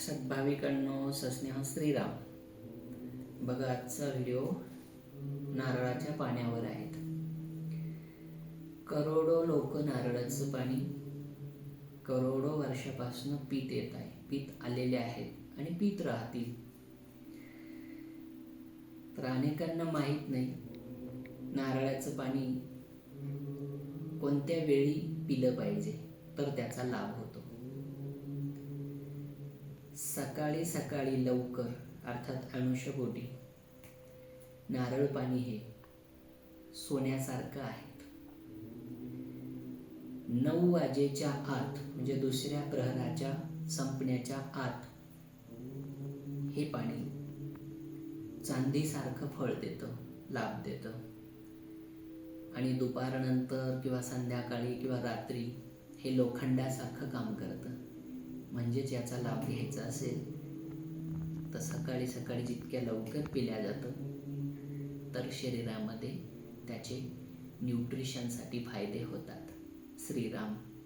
सद्भाविकांनो सस्नेह श्रीराम. बघा आजचा व्हिडिओ नारळाच्या पाण्यावर आहेत करोडो लोक नारळाचं पाणी करोडो वर्षापासून पीत येत आहे. पीत आलेले आहेत आणि पीत राहतील. तर अनेकांना माहीत नाही नारळाचं पाणी कोणत्या वेळी पिलं पाहिजे तर त्याचा लाभ होतो. सकाळी सकाळी लवकर अर्थात अनुष्यपोटी नारळ पाणी हे सोन्यासारखं आहे. नऊ वाजेच्या आत म्हणजे दुसऱ्या प्रहराच्या संपण्याच्या आत हे पाणी चांदीसारखं फळ देतं लाभ देतं. आणि दुपारनंतर किंवा संध्याकाळी किंवा रात्री हे लोखंडासारखं काम करतं. म्हणजेच याचा लाभ घ्यायचा असेल तर सकाळी सकाळी जितक्या लवकर पिल्या जातं तर शरीरामध्ये त्याचे न्यूट्रिशनसाठी फायदे होतात. श्रीराम.